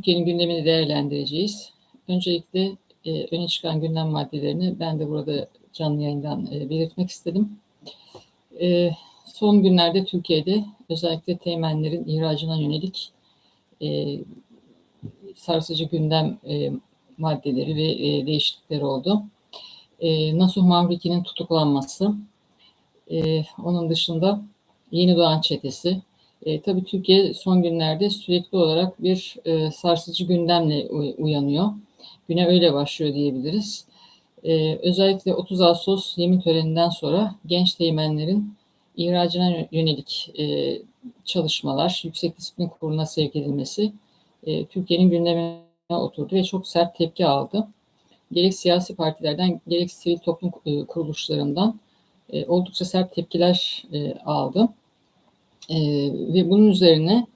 Türkiye'nin gündemini değerlendireceğiz. Öncelikle e, öne çıkan gündem maddelerini ben de burada canlı yayından e, belirtmek istedim. E, son günlerde Türkiye'de özellikle teğmenlerin ihracına yönelik e, sarsıcı gündem e, maddeleri ve e, değişiklikler oldu. E, Nasuh Mahruki'nin tutuklanması, e, onun dışında Yeni Doğan Çetesi, e, tabii Türkiye son günlerde sürekli olarak bir e, sarsıcı gündemle uyanıyor. Güne öyle başlıyor diyebiliriz. E, özellikle 30 Ağustos yemin töreninden sonra genç teğmenlerin ihracına yönelik e, çalışmalar, Yüksek Disiplin Kurulu'na sevk edilmesi e, Türkiye'nin gündemine oturdu ve çok sert tepki aldı. Gerek siyasi partilerden gerek sivil toplum e, kuruluşlarından e, oldukça sert tepkiler e, aldı. E, ve bunun üzerine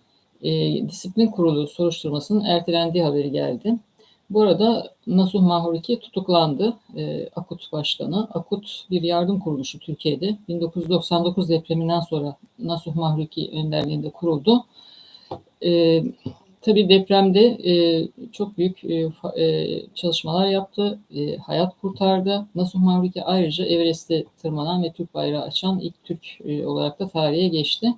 e, disiplin kurulu soruşturmasının ertelendiği haberi geldi. Bu arada Nasuh Mahruki tutuklandı. E, Akut Başkanı. Akut bir yardım kuruluşu Türkiye'de. 1999 depreminden sonra Nasuh Mahruki önderliğinde kuruldu. E, tabii depremde e, çok büyük e, e, çalışmalar yaptı. E, hayat kurtardı. Nasuh Mahruki ayrıca Everest'e tırmanan ve Türk bayrağı açan ilk Türk e, olarak da tarihe geçti.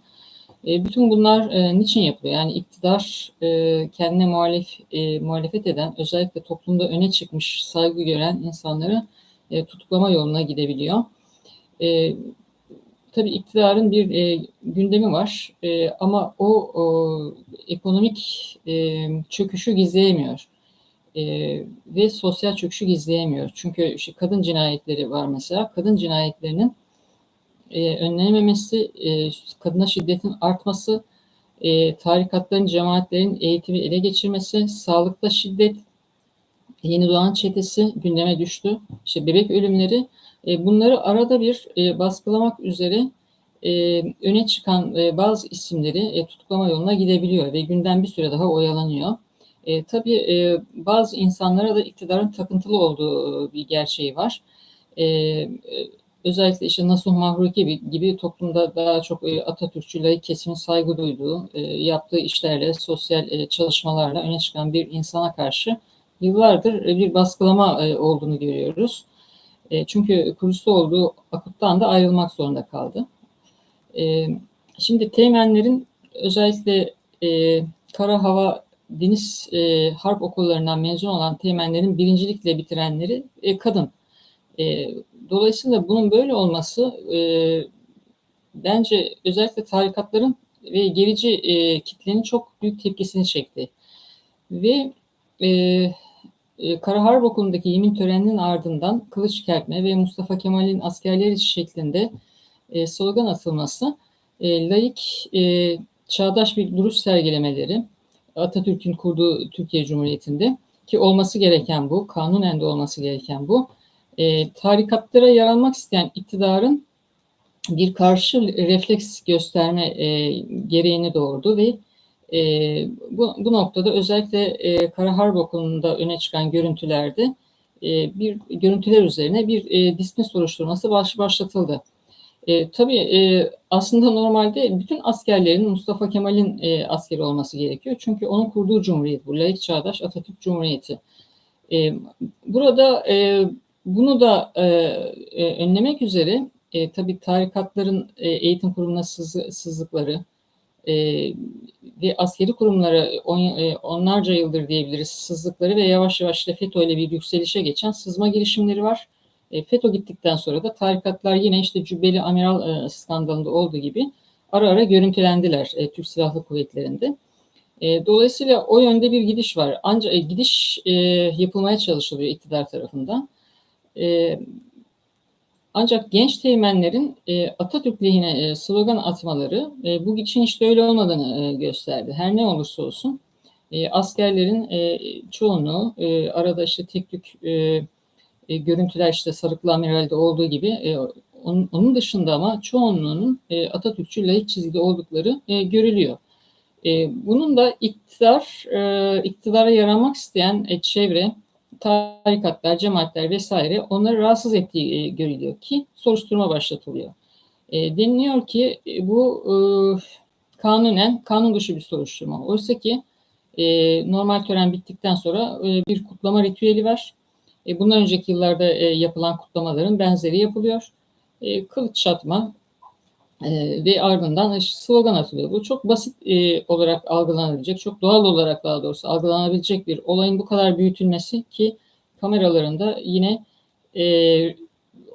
E, bütün bunlar e, niçin yapılıyor? Yani iktidar e, kendine muhalif, e, muhalefet eden, özellikle toplumda öne çıkmış, saygı gören insanları e, tutuklama yoluna gidebiliyor. E, tabii iktidarın bir e, gündemi var e, ama o, o ekonomik e, çöküşü gizleyemiyor. E, ve sosyal çöküşü gizleyemiyor. Çünkü işte kadın cinayetleri var mesela. Kadın cinayetlerinin e, önlenememesi, e, kadına şiddetin artması, e, tarikatların, cemaatlerin eğitimi ele geçirmesi, sağlıkta şiddet, yeni doğan çetesi gündeme düştü. İşte bebek ölümleri, e, bunları arada bir e, baskılamak üzere e, öne çıkan e, bazı isimleri e, tutuklama yoluna gidebiliyor ve günden bir süre daha oyalanıyor. E, tabii e, bazı insanlara da iktidarın takıntılı olduğu bir gerçeği var. E, özellikle işte Nasuh Mahruki gibi, gibi toplumda daha çok e, Atatürkçü laik kesimin saygı duyduğu, e, yaptığı işlerle, sosyal e, çalışmalarla öne çıkan bir insana karşı yıllardır bir baskılama olduğunu görüyoruz. Çünkü kurucusu olduğu akuttan da ayrılmak zorunda kaldı. Şimdi teğmenlerin özellikle kara hava deniz harp okullarından mezun olan teğmenlerin birincilikle bitirenleri kadın. E, dolayısıyla bunun böyle olması e, bence özellikle tarikatların ve gerici e, kitlenin çok büyük tepkisini çekti. Ve e, e, Kara Okulu'ndaki yemin töreninin ardından kılıç kertme ve Mustafa Kemal'in askerleri şeklinde e, slogan atılması e, laik e, çağdaş bir duruş sergilemeleri Atatürk'ün kurduğu Türkiye Cumhuriyeti'nde ki olması gereken bu, kanunen de olması gereken bu e, tarikatlara yer almak isteyen iktidarın bir karşı refleks gösterme e, gereğini doğurdu ve e, bu, bu noktada özellikle e, Kara Harp Okulu'nda öne çıkan görüntülerde e, bir görüntüler üzerine bir e, disiplin soruşturması baş, başlatıldı. E, tabii e, aslında normalde bütün askerlerin Mustafa Kemal'in e, askeri olması gerekiyor. Çünkü onun kurduğu cumhuriyet bu. Laik Çağdaş Atatürk Cumhuriyeti. E, burada e, bunu da e, e, önlemek üzere e, tabii tarikatların e, eğitim kurumuna sız, sızlıkları e, ve askeri kurumlara on, e, onlarca yıldır diyebiliriz sızlıkları ve yavaş yavaş da FETÖ ile bir yükselişe geçen sızma girişimleri var. E, FETÖ gittikten sonra da tarikatlar yine işte Cübbeli Amiral e, skandalında olduğu gibi ara ara görüntülendiler e, Türk Silahlı Kuvvetleri'nde. E, dolayısıyla o yönde bir gidiş var. Ancak e, gidiş e, yapılmaya çalışılıyor iktidar tarafından. E, ancak genç teğmenlerin e, Atatürk lehine e, slogan atmaları e, bu için işte öyle olmadığını e, gösterdi. Her ne olursa olsun e, askerlerin e, çoğunluğu e, arada işte tek e, e, görüntüler işte Sarıklı Amiral'de olduğu gibi e, onun, onun dışında ama çoğunluğunun e, Atatürkçü layık çizgide oldukları e, görülüyor. E, bunun da iktidar, e, iktidara yaramak isteyen e, çevre, tarikatlar, cemaatler vesaire onları rahatsız ettiği e, görülüyor ki soruşturma başlatılıyor. E, deniliyor ki e, bu e, kanunen kanun dışı bir soruşturma. Oysa ki E, normal tören bittikten sonra e, bir kutlama ritüeli var. E, bundan önceki yıllarda e, yapılan kutlamaların benzeri yapılıyor. E, kılıç çatma e, ve ardından slogan atılıyor. Bu çok basit e, olarak algılanabilecek, çok doğal olarak daha doğrusu algılanabilecek bir olayın bu kadar büyütülmesi ki kameralarında yine e,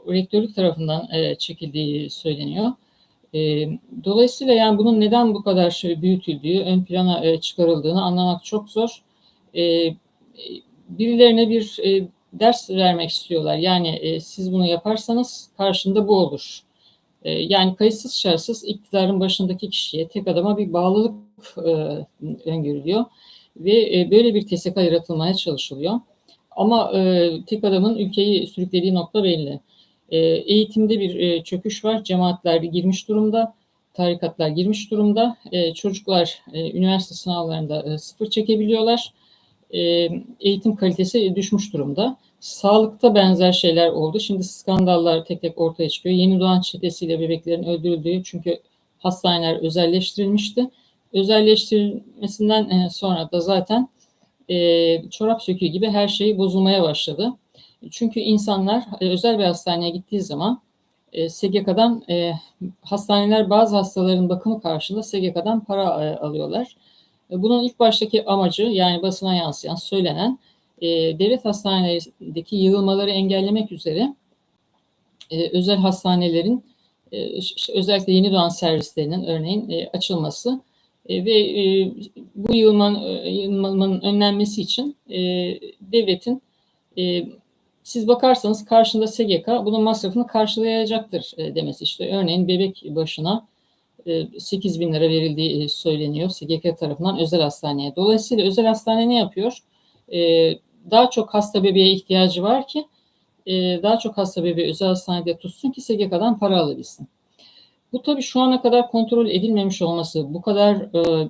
rektörlük tarafından e, çekildiği söyleniyor. E, dolayısıyla yani bunun neden bu kadar büyütüldüğü, ön plana e, çıkarıldığını anlamak çok zor. E, birilerine bir e, ders vermek istiyorlar. Yani e, siz bunu yaparsanız karşında bu olur. E, yani kayıtsız şartsız iktidarın başındaki kişiye tek adama bir bağlılık e, öngörülüyor. Ve e, böyle bir TSK yaratılmaya çalışılıyor. Ama tek adamın ülkeyi sürüklediği nokta belli. Eğitimde bir çöküş var. Cemaatler girmiş durumda. Tarikatlar girmiş durumda. Çocuklar üniversite sınavlarında sıfır çekebiliyorlar. Eğitim kalitesi düşmüş durumda. Sağlıkta benzer şeyler oldu. Şimdi skandallar tek tek ortaya çıkıyor. Yeni doğan çetesiyle bebeklerin öldürüldüğü çünkü hastaneler özelleştirilmişti. Özelleştirilmesinden e, sonra da zaten e, çorap söküğü gibi her şey bozulmaya başladı. Çünkü insanlar e, özel bir hastaneye gittiği zaman e, SGK'dan hastaneler bazı hastaların bakımı karşılığında SGK'dan para alıyorlar. Bunun ilk baştaki amacı yani basına yansıyan, söylenen e, devlet hastanelerindeki yığılmaları engellemek üzere e, özel hastanelerin e, özellikle yeni doğan servislerinin örneğin e, açılması e, ve e, bu yığılmanın, e, yığılmanın önlenmesi için e, devletin e, siz bakarsanız karşında SGK bunun masrafını karşılayacaktır e, demesi işte. Örneğin bebek başına e, 8 bin lira verildiği e, söyleniyor SGK tarafından özel hastaneye. Dolayısıyla özel hastane ne yapıyor? Daha çok hasta bebeğe ihtiyacı var ki e, daha çok hasta bebeği özel hastanede tutsun ki SGK'dan para alabilsin. Bu tabii şu ana kadar kontrol edilmemiş olması, bu kadar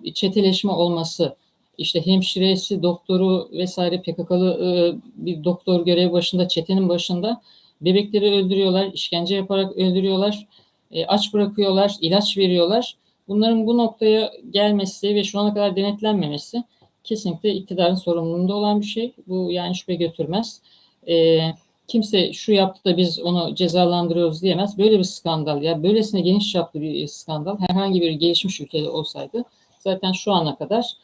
e, çeteleşme olması, işte hemşiresi, doktoru vesaire PKK'lı e, bir doktor görev başında, çetenin başında bebekleri öldürüyorlar, işkence yaparak öldürüyorlar, e, aç bırakıyorlar, ilaç veriyorlar. Bunların bu noktaya gelmesi ve şu ana kadar denetlenmemesi kesinlikle iktidarın sorumluluğunda olan bir şey. Bu yani şüphe götürmez. E, kimse şu yaptı da biz onu cezalandırıyoruz diyemez. Böyle bir skandal ya böylesine geniş çaplı bir skandal herhangi bir gelişmiş ülkede olsaydı zaten şu ana kadar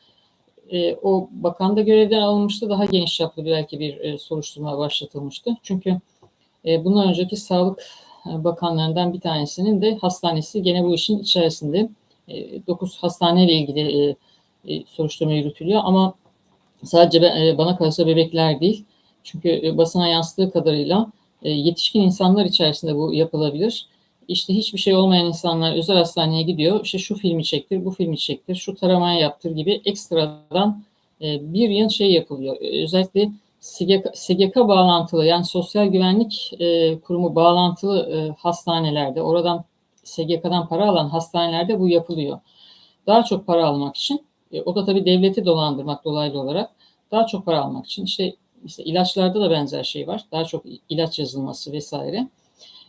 e, o bakan da görevden alınmıştı. Daha geniş çaplı belki bir e, soruşturma başlatılmıştı. Çünkü e, bundan önceki sağlık e, bakanlarından bir tanesinin de hastanesi gene bu işin içerisinde. E, 9 hastaneyle ilgili e, e, soruşturma yürütülüyor ama sadece e, bana kalırsa bebekler değil. Çünkü e, basına yansıdığı kadarıyla yetişkin insanlar içerisinde bu yapılabilir. İşte hiçbir şey olmayan insanlar özel hastaneye gidiyor. İşte şu filmi çektir, bu filmi çektir, şu taramayı yaptır gibi ekstradan bir yıl şey yapılıyor. Özellikle SGK, SGK bağlantılı yani Sosyal Güvenlik Kurumu bağlantılı hastanelerde, oradan SGK'dan para alan hastanelerde bu yapılıyor. Daha çok para almak için, e, o da tabii devleti dolandırmak dolaylı olarak daha çok para almak için. İşte, işte ilaçlarda da benzer şey var. Daha çok ilaç yazılması vesaire.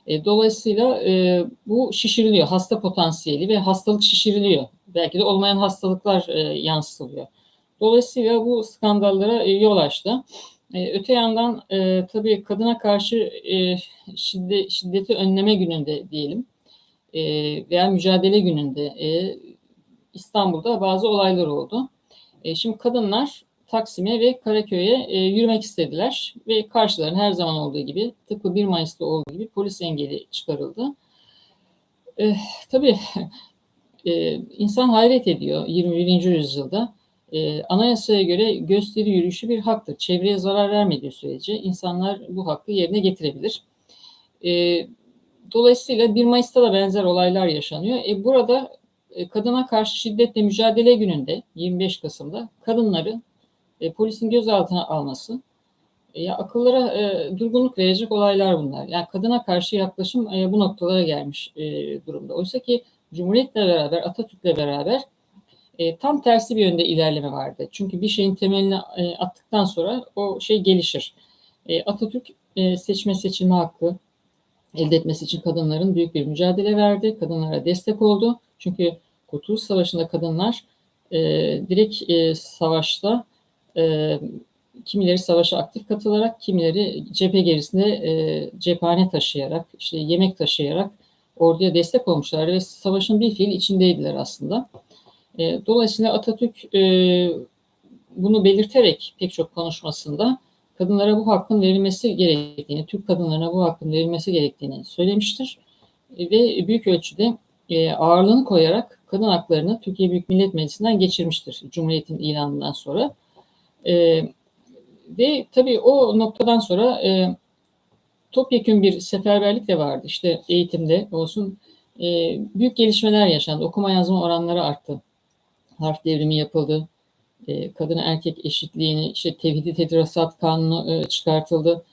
E, dolayısıyla e, bu şişiriliyor. Hasta potansiyeli ve hastalık şişiriliyor. Belki de olmayan hastalıklar e, yansıtılıyor. Dolayısıyla bu skandallara e, yol açtı. E, öte yandan e, tabii kadına karşı e, şiddet, şiddeti önleme gününde diyelim e, veya mücadele gününde e, İstanbul'da bazı olaylar oldu. E, şimdi kadınlar Taksim'e ve Karaköy'e e, yürümek istediler ve karşılarına her zaman olduğu gibi tıpkı 1 Mayıs'ta olduğu gibi polis engeli çıkarıldı. E, tabii e, insan hayret ediyor 21. yüzyılda. E, anayasaya göre gösteri yürüyüşü bir haktır. Çevreye zarar vermediği sürece insanlar bu hakkı yerine getirebilir. E, dolayısıyla 1 Mayıs'ta da benzer olaylar yaşanıyor. E, burada e, kadına karşı şiddetle mücadele gününde 25 Kasım'da kadınları e, polisin gözaltına alması e, ya akıllara e, durgunluk verecek olaylar bunlar. Yani kadına karşı yaklaşım e, bu noktalara gelmiş e, durumda. Oysa ki Cumhuriyet'le beraber, Atatürk'le beraber e, tam tersi bir yönde ilerleme vardı. Çünkü bir şeyin temelini e, attıktan sonra o şey gelişir. E, Atatürk e, seçme seçilme hakkı elde etmesi için kadınların büyük bir mücadele verdi. Kadınlara destek oldu. Çünkü Kurtuluş Savaşı'nda kadınlar e, direkt e, savaşta e, kimileri savaşa aktif katılarak, kimileri cephe gerisinde e, cephane taşıyarak, işte yemek taşıyarak orduya destek olmuşlar ve savaşın bir fiil içindeydiler aslında. E, dolayısıyla Atatürk e, bunu belirterek pek çok konuşmasında kadınlara bu hakkın verilmesi gerektiğini, Türk kadınlarına bu hakkın verilmesi gerektiğini söylemiştir. E, ve büyük ölçüde e, ağırlığını koyarak kadın haklarını Türkiye Büyük Millet Meclisi'nden geçirmiştir Cumhuriyet'in ilanından sonra. E, ve tabii o noktadan sonra e, topyekun bir seferberlik de vardı. İşte eğitimde olsun e, büyük gelişmeler yaşandı. Okuma yazma oranları arttı. Harf devrimi yapıldı. Kadın erkek eşitliğini, işte tevhidi tedrasat kanunu çıkartıldı.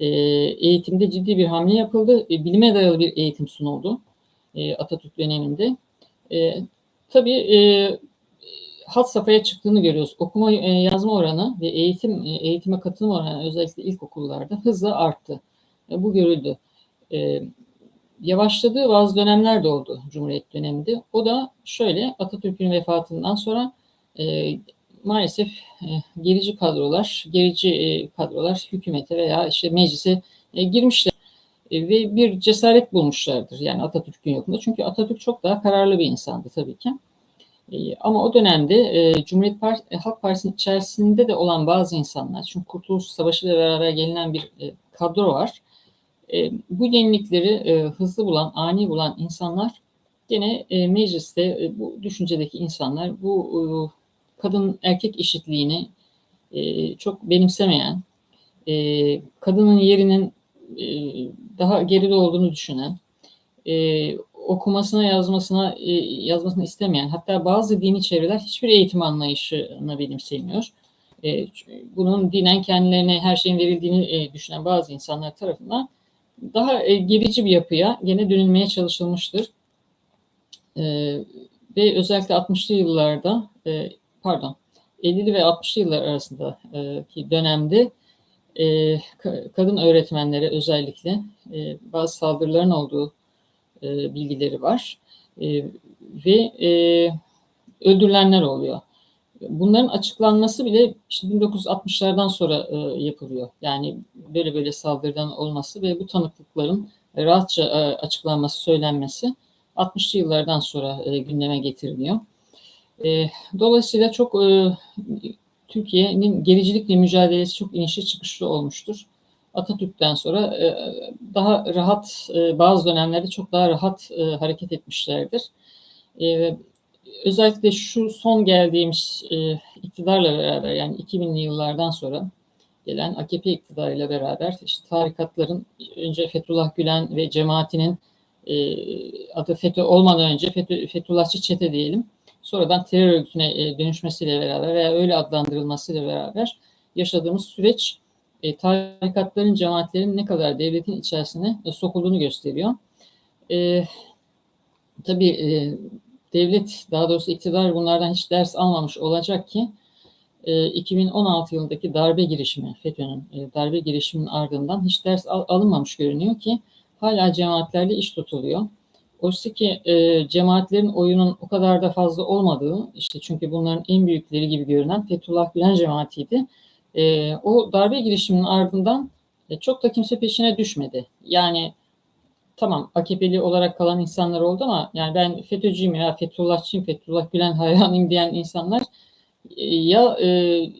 Eğitimde ciddi bir hamle yapıldı. Bilime dayalı bir eğitim sunuldu e, Atatürk döneminde. E, tabii e, hat safhaya çıktığını görüyoruz. Okuma e, yazma oranı ve eğitim e, eğitime katılım oranı özellikle ilkokullarda hızla arttı. E, bu görüldü. E, yavaşladığı bazı dönemler de oldu Cumhuriyet döneminde. O da şöyle Atatürk'ün vefatından sonra e, maalesef e, gerici kadrolar, gerici e, kadrolar hükümete veya işte meclise e, girmişler ve bir cesaret bulmuşlardır yani Atatürk'ün yokluğunda. Çünkü Atatürk çok daha kararlı bir insandı tabii ki. E, ama o dönemde e, Cumhuriyet Part e, Halk Partisi'nin içerisinde de olan bazı insanlar, çünkü Kurtuluş Savaşı ile beraber gelinen bir e, kadro var. E, bu yenilikleri e, hızlı bulan, ani bulan insanlar gene e, mecliste e, bu düşüncedeki insanlar bu e, kadın erkek eşitliğini e, çok benimsemeyen, e, kadının yerinin e, daha geride olduğunu düşünen, e, okumasına yazmasına e, yazmasını istemeyen, hatta bazı dini çevreler hiçbir eğitim anlayışını benimsemiyor. E, bunun dinen kendilerine her şeyin verildiğini e, düşünen bazı insanlar tarafından daha e, gerici bir yapıya gene dönülmeye çalışılmıştır. E, ve özellikle 60'lı yıllarda, e, pardon, 50'li ve 60'lı yıllar arasındaki dönemde e, kadın öğretmenlere özellikle e, bazı saldırıların olduğu e, bilgileri var e, ve e, öldürülenler oluyor. Bunların açıklanması bile işte 1960'lardan sonra e, yapılıyor. Yani böyle böyle saldırıdan olması ve bu tanıklıkların rahatça e, açıklanması, söylenmesi 60'lı yıllardan sonra e, gündeme getiriliyor. E, dolayısıyla çok e, Türkiye'nin gericilikle mücadelesi çok inişli çıkışlı olmuştur. Atatürk'ten sonra e, daha rahat e, bazı dönemlerde çok daha rahat e, hareket etmişlerdir. Özellikle şu son geldiğimiz iktidarla beraber yani 2000'li yıllardan sonra gelen AKP iktidarıyla beraber işte tarikatların önce Fethullah Gülen ve cemaatinin adı FETÖ olmadan önce FETÖ, Fethullahçı çete diyelim sonradan terör örgütüne dönüşmesiyle beraber veya öyle adlandırılmasıyla beraber yaşadığımız süreç e, tarikatların, cemaatlerin ne kadar devletin içerisine e, sokulduğunu gösteriyor. E, tabii e, devlet, daha doğrusu iktidar bunlardan hiç ders almamış olacak ki e, 2016 yılındaki darbe girişimi, FETÖ'nün e, darbe girişiminin ardından hiç ders al, alınmamış görünüyor ki hala cemaatlerle iş tutuluyor. Oysa ki e, cemaatlerin oyunun o kadar da fazla olmadığı, işte çünkü bunların en büyükleri gibi görünen Fethullah Gülen cemaatiydi e, o darbe girişiminin ardından e, çok da kimse peşine düşmedi. Yani tamam AKP'li olarak kalan insanlar oldu ama yani ben FETÖ'cüyüm ya Fethullahçıyım, Fethullah Gülen hayranıyım diyen insanlar e, ya e,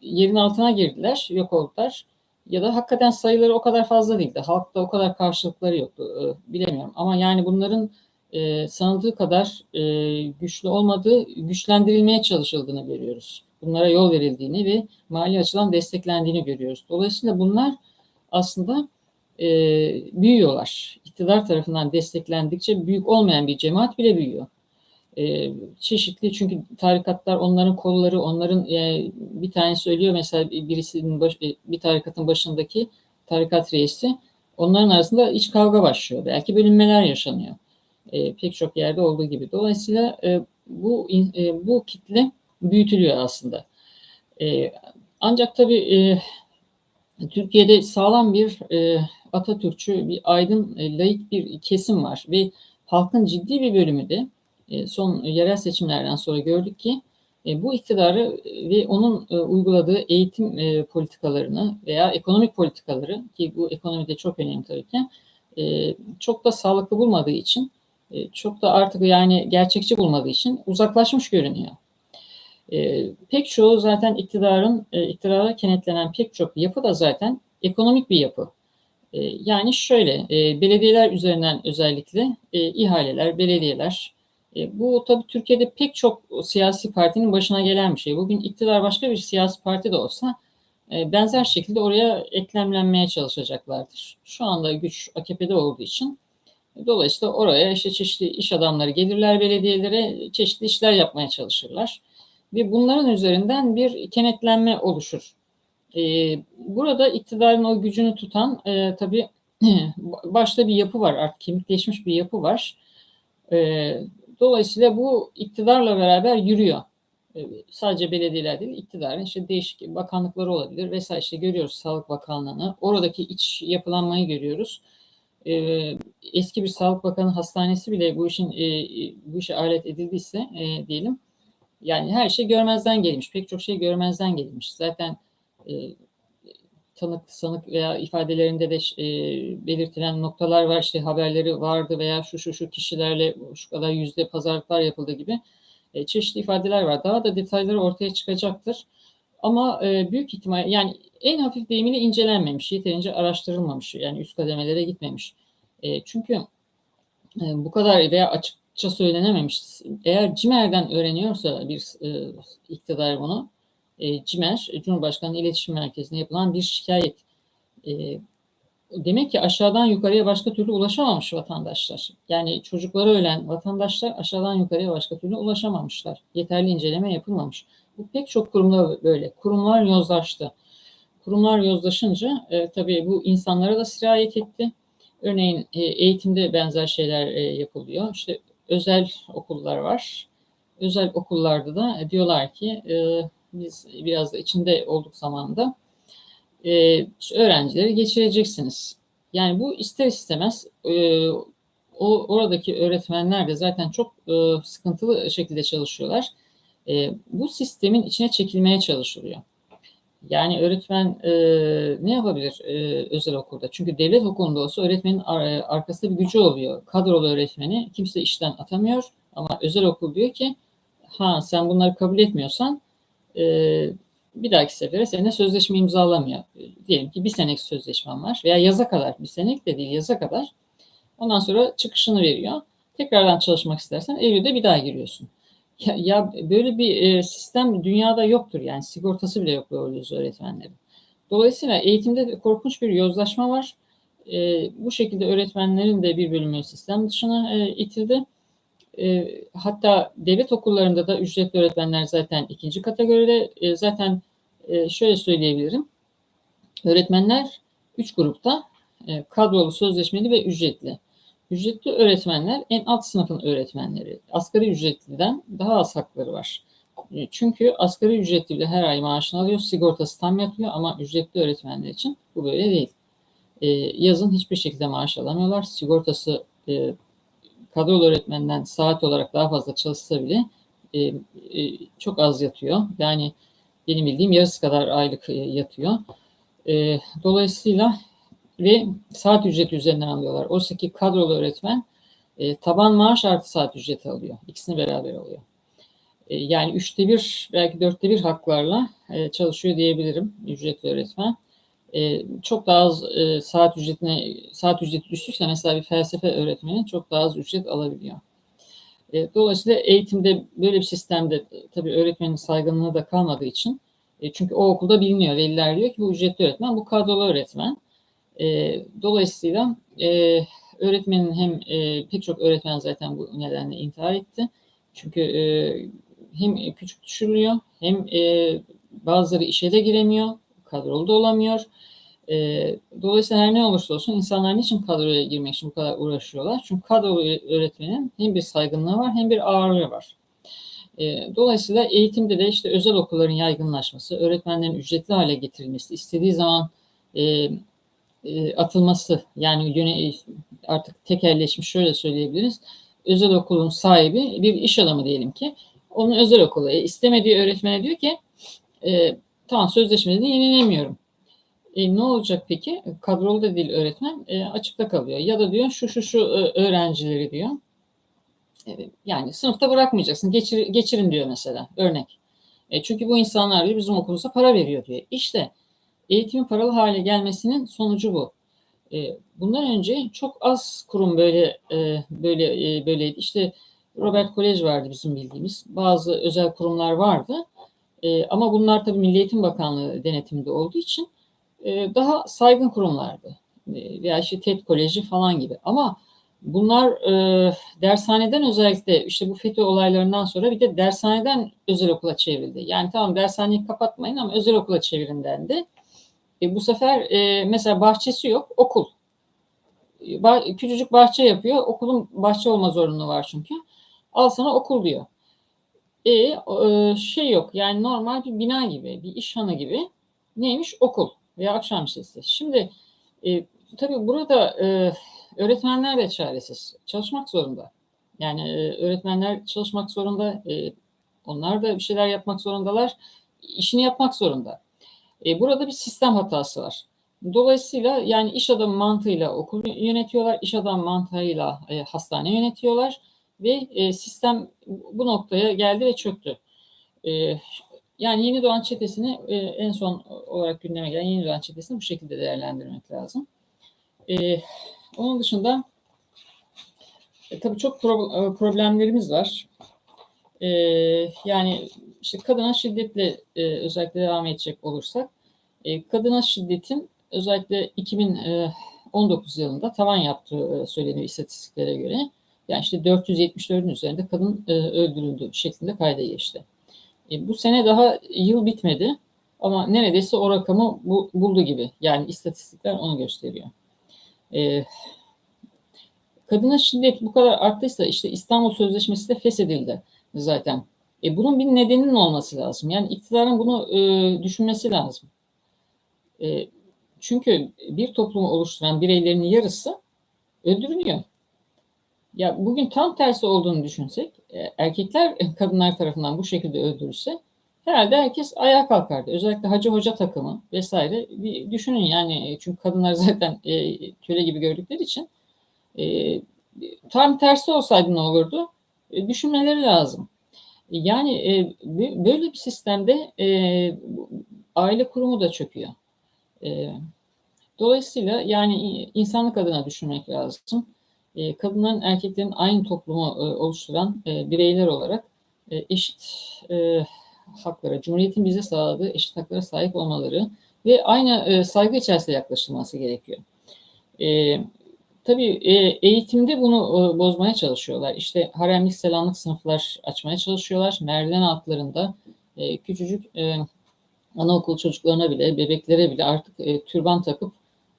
yerin altına girdiler, yok oldular ya da hakikaten sayıları o kadar fazla değildi. Halkta o kadar karşılıkları yoktu. E, bilemiyorum ama yani bunların e, sanıldığı kadar e, güçlü olmadığı, güçlendirilmeye çalışıldığını görüyoruz bunlara yol verildiğini ve mali açıdan desteklendiğini görüyoruz. Dolayısıyla bunlar aslında e, büyüyorlar. İktidar tarafından desteklendikçe büyük olmayan bir cemaat bile büyüyor. E, çeşitli çünkü tarikatlar onların kolları, onların e, bir tane söylüyor mesela birisinin baş, e, bir tarikatın başındaki tarikat reisi onların arasında iç kavga başlıyor. Belki bölünmeler yaşanıyor. E, pek çok yerde olduğu gibi. Dolayısıyla e, bu e, bu kitle büyütülüyor aslında. E, ancak tabii e, Türkiye'de sağlam bir e, Atatürkçü, bir aydın, e, laik bir kesim var ve halkın ciddi bir bölümü de e, son yerel seçimlerden sonra gördük ki E, bu iktidarı ve onun e, uyguladığı eğitim e, politikalarını veya ekonomik politikaları ki bu ekonomide çok önemli tabii ki e, çok da sağlıklı bulmadığı için e, çok da artık yani gerçekçi bulmadığı için uzaklaşmış görünüyor. E, pek çoğu zaten iktidarın e, iktidara kenetlenen pek çok yapı da zaten ekonomik bir yapı. Yani şöyle belediyeler üzerinden özellikle ihaleler, belediyeler bu tabii Türkiye'de pek çok siyasi partinin başına gelen bir şey. Bugün iktidar başka bir siyasi parti de olsa benzer şekilde oraya eklemlenmeye çalışacaklardır. Şu anda güç AKP'de olduğu için dolayısıyla oraya işte çeşitli iş adamları gelirler belediyelere çeşitli işler yapmaya çalışırlar. Ve bunların üzerinden bir kenetlenme oluşur. E, burada iktidarın o gücünü tutan e, tabii başta bir yapı var artık kemikleşmiş bir yapı var. E, dolayısıyla bu iktidarla beraber yürüyor. E, sadece belediyeler değil iktidarın işte değişik bakanlıkları olabilir vesaire işte görüyoruz Sağlık Bakanlığı'nı. Oradaki iç yapılanmayı görüyoruz. E, eski bir Sağlık Bakanı hastanesi bile bu işin e, bu işe alet edildiyse e, diyelim yani her şey görmezden gelmiş. Pek çok şey görmezden gelmiş. Zaten e, tanık, sanık veya ifadelerinde de e, belirtilen noktalar var. İşte haberleri vardı veya şu şu şu kişilerle şu kadar yüzde pazarlıklar yapıldı gibi e, çeşitli ifadeler var. Daha da detayları ortaya çıkacaktır. Ama e, büyük ihtimal yani en hafif deyimiyle incelenmemiş, yeterince araştırılmamış. Yani üst kademelere gitmemiş. E, çünkü e, bu kadar veya açıkça söylenememiş. Eğer CİMER'den öğreniyorsa bir e, iktidar bunu, e, CİMER, Cumhurbaşkanı İletişim Merkezi'ne yapılan bir şikayet. E, demek ki aşağıdan yukarıya başka türlü ulaşamamış vatandaşlar. Yani çocukları ölen vatandaşlar aşağıdan yukarıya başka türlü ulaşamamışlar. Yeterli inceleme yapılmamış. Bu pek çok kurumda böyle. Kurumlar yozlaştı. Kurumlar yozlaşınca e, tabii bu insanlara da sirayet etti. Örneğin e, eğitimde benzer şeyler e, yapılıyor. İşte özel okullar var. Özel okullarda da diyorlar ki e, biz biraz da içinde olduk zamanda e, öğrencileri geçireceksiniz. Yani bu ister istemez e, o oradaki öğretmenler de zaten çok e, sıkıntılı şekilde çalışıyorlar. E, bu sistemin içine çekilmeye çalışılıyor. Yani öğretmen e, ne yapabilir e, özel okulda? Çünkü devlet okulunda olsa öğretmenin ar- arkasında bir gücü oluyor. Kadrolu öğretmeni kimse işten atamıyor ama özel okul diyor ki ha sen bunları kabul etmiyorsan e, bir dahaki sefere seninle sözleşme imzalamıyor. Diyelim ki bir senelik sözleşmem var veya yaza kadar, bir senelik de değil yaza kadar. Ondan sonra çıkışını veriyor. Tekrardan çalışmak istersen Eylül'de bir daha giriyorsun. Ya, ya böyle bir e, sistem dünyada yoktur yani sigortası bile yok böyle öğretmenlerin. Dolayısıyla eğitimde korkunç bir yozlaşma var. E, bu şekilde öğretmenlerin de bir bölümü sistem dışına e, itildi. E, hatta devlet okullarında da ücretli öğretmenler zaten ikinci kategoride. E, zaten e, şöyle söyleyebilirim. Öğretmenler üç grupta e, kadrolu, sözleşmeli ve ücretli. Ücretli öğretmenler en alt sınıfın öğretmenleri. Asgari ücretliden daha az hakları var. Çünkü asgari ücretli her ay maaşını alıyor, sigortası tam yatıyor ama ücretli öğretmenler için bu böyle değil. E, yazın hiçbir şekilde maaş alamıyorlar. Sigortası e, kadrolu öğretmenden saat olarak daha fazla çalışsa bile e, e, çok az yatıyor. Yani benim bildiğim yarısı kadar aylık yatıyor. Dolayısıyla ve saat ücreti üzerinden alıyorlar. Oysa ki kadrolu öğretmen e, taban maaş artı saat ücreti alıyor. İkisini beraber alıyor. E, yani üçte bir belki dörtte bir haklarla e, çalışıyor diyebilirim ücretli öğretmen e, çok daha az e, saat ücretine saat ücreti düştükse mesela bir felsefe öğretmeni çok daha az ücret alabiliyor. E, dolayısıyla eğitimde böyle bir sistemde tabii öğretmenin saygınlığı da kalmadığı için e, çünkü o okulda biliniyor. Veliler diyor ki bu ücretli öğretmen, bu kadrolu öğretmen. E, dolayısıyla e, öğretmenin hem e, pek çok öğretmen zaten bu nedenle intihar etti. Çünkü e, hem küçük düşürülüyor hem e, bazıları işe de giremiyor, kadrolu da olamıyor. E, dolayısıyla her ne olursa olsun insanlar niçin kadroya girmek için bu kadar uğraşıyorlar? Çünkü kadrolu öğretmenin hem bir saygınlığı var hem bir ağırlığı var. E, dolayısıyla eğitimde de işte özel okulların yaygınlaşması, öğretmenlerin ücretli hale getirilmesi, istediği zaman e, e, atılması yani yöne, artık tekerleşmiş şöyle söyleyebiliriz. Özel okulun sahibi bir iş adamı diyelim ki Onun özel okulu. E, istemediği öğretmene diyor ki e, tamam sözleşmeni yenilemiyorum. E, ne olacak peki? Kadrolu da değil öğretmen e, açıkta kalıyor. Ya da diyor şu şu şu e, öğrencileri diyor. E, yani sınıfta bırakmayacaksın. Geçir, geçirin diyor mesela. Örnek. E, çünkü bu insanlar diyor bizim okulumuza para veriyor diyor. İşte eğitimin paralı hale gelmesinin sonucu bu. E, bundan önce çok az kurum böyle e, böyle e, böyleydi. İşte Robert Kolej vardı bizim bildiğimiz. Bazı özel kurumlar vardı. E, ama bunlar tabii Milli Eğitim Bakanlığı denetiminde olduğu için e, daha saygın kurumlardı. E, veya işte TED Koleji falan gibi. Ama bunlar e, dershaneden özellikle işte bu FETÖ olaylarından sonra bir de dershaneden özel okula çevrildi. Yani tamam dershaneyi kapatmayın ama özel okula çevirin dendi. E, bu sefer e, mesela bahçesi yok, okul. Ba- küçücük bahçe yapıyor. Okulun bahçe olma zorunluluğu var çünkü. Al sana okul diyor. E, e şey yok yani normal bir bina gibi, bir iş hanı gibi neymiş okul veya akşam lisesi. Şimdi e, tabii burada e, öğretmenler de çaresiz. Çalışmak zorunda. Yani e, öğretmenler çalışmak zorunda. E, onlar da bir şeyler yapmak zorundalar. İşini yapmak zorunda. E, burada bir sistem hatası var. Dolayısıyla yani iş adamı mantığıyla okul yönetiyorlar, iş adamı mantığıyla e, hastane yönetiyorlar ve e, sistem bu noktaya geldi ve çöktü. E, yani yeni doğan çetesini e, en son olarak gündeme gelen yeni doğan çetesini bu şekilde değerlendirmek lazım. E, onun dışında e, tabii çok pro, e, problemlerimiz var. E, yani işte kadına şiddetle e, özellikle devam edecek olursak e, kadına şiddetin özellikle 2019 yılında tavan yaptığı e, söyleniyor istatistiklere göre. Yani işte 474'ün üzerinde kadın e, öldürüldü şeklinde kayda geçti. E, bu sene daha yıl bitmedi ama neredeyse o rakamı bu, buldu gibi. Yani istatistikler onu gösteriyor. E, kadına şiddet bu kadar arttıysa işte İstanbul Sözleşmesi de feshedildi zaten. E, bunun bir nedeninin olması lazım. Yani iktidarın bunu e, düşünmesi lazım. E, çünkü bir toplumu oluşturan bireylerin yarısı öldürülüyor. Ya bugün tam tersi olduğunu düşünsek, e, erkekler kadınlar tarafından bu şekilde öldürülse herhalde herkes ayağa kalkardı. Özellikle hacı hoca takımı vesaire bir düşünün yani çünkü kadınlar zaten e, köle gibi gördükleri için e, tam tersi olsaydı ne olurdu? E, düşünmeleri lazım. Yani e, böyle bir sistemde e, aile kurumu da çöküyor. E, dolayısıyla yani insanlık adına düşünmek lazım. E, kadınların erkeklerin aynı toplumu e, oluşturan e, bireyler olarak e, eşit e, haklara, Cumhuriyet'in bize sağladığı eşit haklara sahip olmaları ve aynı e, saygı içerisinde yaklaşılması gerekiyor. Tabii e, eğitimde bunu e, bozmaya çalışıyorlar. İşte haremlik, selamlık sınıflar açmaya çalışıyorlar. Merdiven altlarında e, küçücük anaokul çocuklarına bile, bebeklere bile artık türban takıp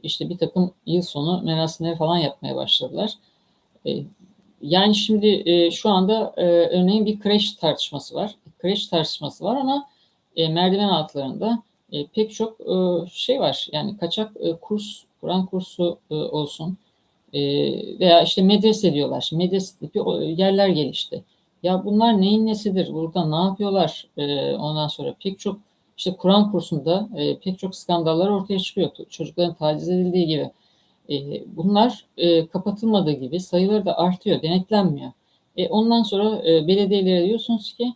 işte bir takım yıl sonu merasimleri falan yapmaya başladılar. Yani şimdi şu anda örneğin bir kreş tartışması var. Kreş tartışması var ama merdiven altlarında pek çok şey var. Yani kaçak kurs, Kur'an kursu olsun e, veya işte medrese diyorlar. Şimdi medrese tipi yerler gelişti. Ya bunlar neyin nesidir? Burada ne yapıyorlar? E, ondan sonra pek çok işte Kur'an kursunda e, pek çok skandallar ortaya çıkıyor. Çocukların taciz edildiği gibi. E, bunlar e, kapatılmadığı gibi sayıları da artıyor, denetlenmiyor. E, ondan sonra e, belediyelere diyorsunuz ki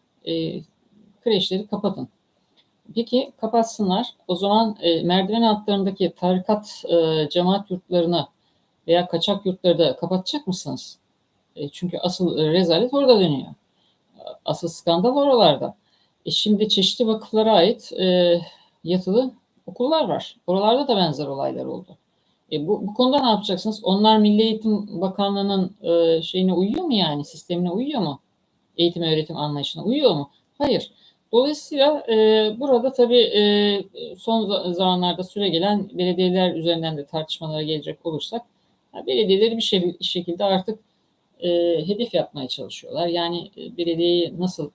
kreşleri kapatın. Peki kapatsınlar. O zaman e, merdiven altlarındaki tarikat e, cemaat yurtlarını veya kaçak yurtları da kapatacak mısınız? E, çünkü asıl e, rezalet orada dönüyor. Asıl skandal oralarda. E şimdi çeşitli vakıflara ait e, yatılı okullar var. Oralarda da benzer olaylar oldu. E bu, bu konuda ne yapacaksınız? Onlar Milli Eğitim Bakanlığı'nın e, şeyine uyuyor mu yani? Sistemine uyuyor mu? Eğitim öğretim anlayışına uyuyor mu? Hayır. Dolayısıyla e, burada tabii e, son zamanlarda süre gelen belediyeler üzerinden de tartışmalara gelecek olursak belediyeleri bir şey, şekilde artık e, hedef yapmaya çalışıyorlar. Yani e, belediyeyi nasıl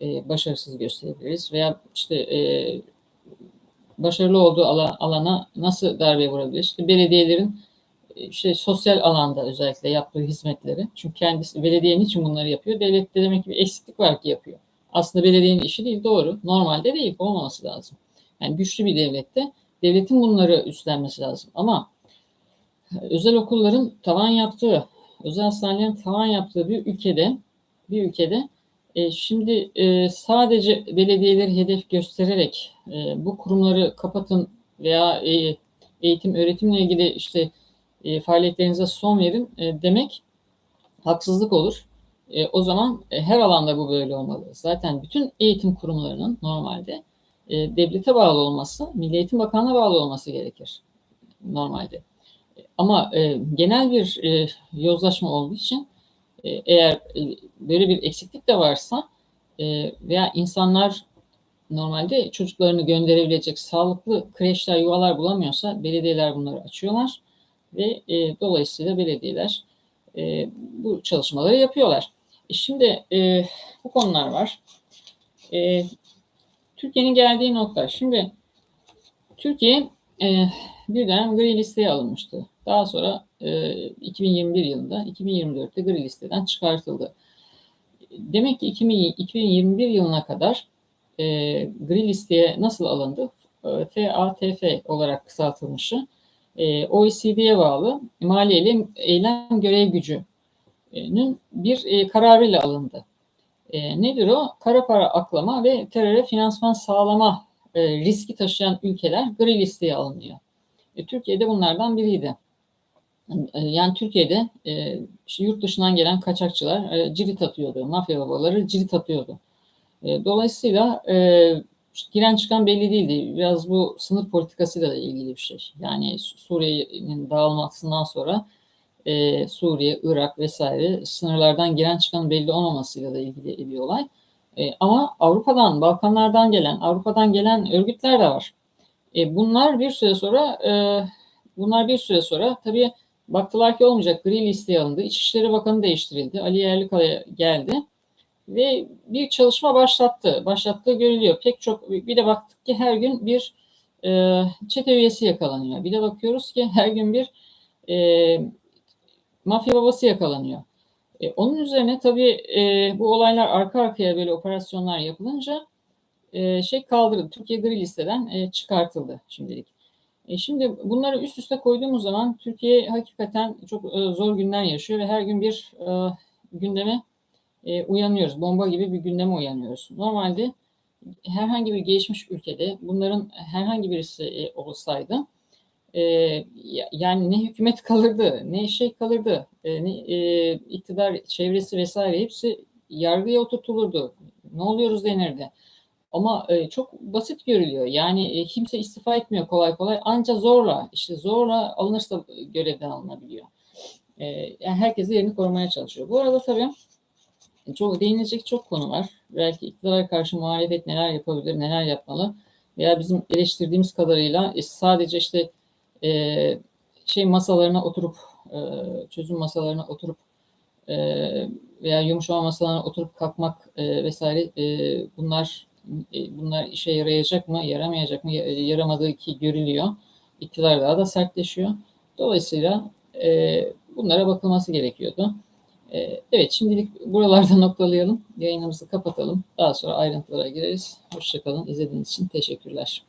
e, başarısız gösterebiliriz veya işte e, başarılı olduğu ala, alana nasıl darbe vurabiliriz? İşte belediyelerin işte sosyal alanda özellikle yaptığı hizmetleri. Çünkü kendisi belediyenin için bunları yapıyor. Devlette demek ki bir eksiklik var ki yapıyor. Aslında belediyenin işi değil doğru. Normalde değil olmaması lazım. Yani güçlü bir devlette devletin bunları üstlenmesi lazım. Ama özel okulların tavan yaptığı, özel hastanelerin tavan yaptığı bir ülkede bir ülkede e, şimdi e, sadece belediyeleri hedef göstererek e, bu kurumları kapatın veya e, eğitim öğretimle ilgili işte e, faaliyetlerinize son verin e, demek haksızlık olur. E, o zaman e, her alanda bu böyle olmalı. Zaten bütün eğitim kurumlarının normalde e, devlete bağlı olması, Milli Eğitim Bakanlığı'na bağlı olması gerekir normalde. Ama e, genel bir e, yozlaşma olduğu için e, eğer e, böyle bir eksiklik de varsa e, veya insanlar normalde çocuklarını gönderebilecek sağlıklı kreşler, yuvalar bulamıyorsa belediyeler bunları açıyorlar ve e, dolayısıyla belediyeler e, bu çalışmaları yapıyorlar. E şimdi e, bu konular var. E, Türkiye'nin geldiği nokta. Şimdi Türkiye e, bir dönem gri listeye alınmıştı. Daha sonra e, 2021 yılında 2024'te gri listeden çıkartıldı. Demek ki 2021 yılına kadar e, gri listeye nasıl alındı? E, FATF olarak kısaltılmışı. E, OECD'ye bağlı maliyeli eylem görev gücünün bir e, kararıyla alındı. E, nedir o? Kara para aklama ve teröre finansman sağlama e, riski taşıyan ülkeler gri listeye alınıyor. E, Türkiye'de bunlardan biriydi. E, yani Türkiye'de e, yurt dışından gelen kaçakçılar e, cirit atıyordu. Mafya babaları cirit atıyordu. E, dolayısıyla e, giren çıkan belli değildi. Biraz bu sınır politikasıyla da ilgili bir şey. Yani Suriye'nin dağılmasından sonra e, Suriye, Irak vesaire sınırlardan giren çıkan belli olmamasıyla da ilgili bir olay. E, ama Avrupa'dan, Balkanlardan gelen, Avrupa'dan gelen örgütler de var. E, bunlar bir süre sonra e, bunlar bir süre sonra tabii baktılar ki olmayacak gri listeye alındı. İçişleri Bakanı değiştirildi. Ali Yerlikaya geldi ve bir çalışma başlattı. Başlattığı görülüyor. Pek çok bir de baktık ki her gün bir e, çete üyesi yakalanıyor. Bir de bakıyoruz ki her gün bir e, mafya babası yakalanıyor. E, onun üzerine tabii e, bu olaylar arka arkaya böyle operasyonlar yapılınca e, şey kaldırıldı. Türkiye gri listeden e, çıkartıldı şimdilik. E, şimdi bunları üst üste koyduğumuz zaman Türkiye hakikaten çok e, zor günler yaşıyor ve her gün bir e, gündeme e, uyanıyoruz. Bomba gibi bir gündeme uyanıyoruz. Normalde herhangi bir gelişmiş ülkede bunların herhangi birisi e, olsaydı e, yani ne hükümet kalırdı, ne şey kalırdı, e, ne e, iktidar çevresi vesaire hepsi yargıya oturtulurdu. Ne oluyoruz denirdi. Ama e, çok basit görülüyor. Yani e, kimse istifa etmiyor kolay kolay. Ancak zorla, işte zorla alınırsa görevden alınabiliyor. E, yani herkes yerini korumaya çalışıyor. Bu arada tabii çok değinilecek çok konu var. Belki iktidara karşı muhalefet neler yapabilir, neler yapmalı. Veya bizim eleştirdiğimiz kadarıyla e, sadece işte e, şey masalarına oturup e, çözüm masalarına oturup e, veya yumuşama masalarına oturup kalkmak e, vesaire e, bunlar e, bunlar işe yarayacak mı, yaramayacak mı? Yaramadığı ki görülüyor. İktidar daha da sertleşiyor. Dolayısıyla e, bunlara bakılması gerekiyordu. E, evet şimdilik buralarda noktalayalım. Yayınımızı kapatalım. Daha sonra ayrıntılara gireriz. Hoşçakalın. İzlediğiniz için teşekkürler.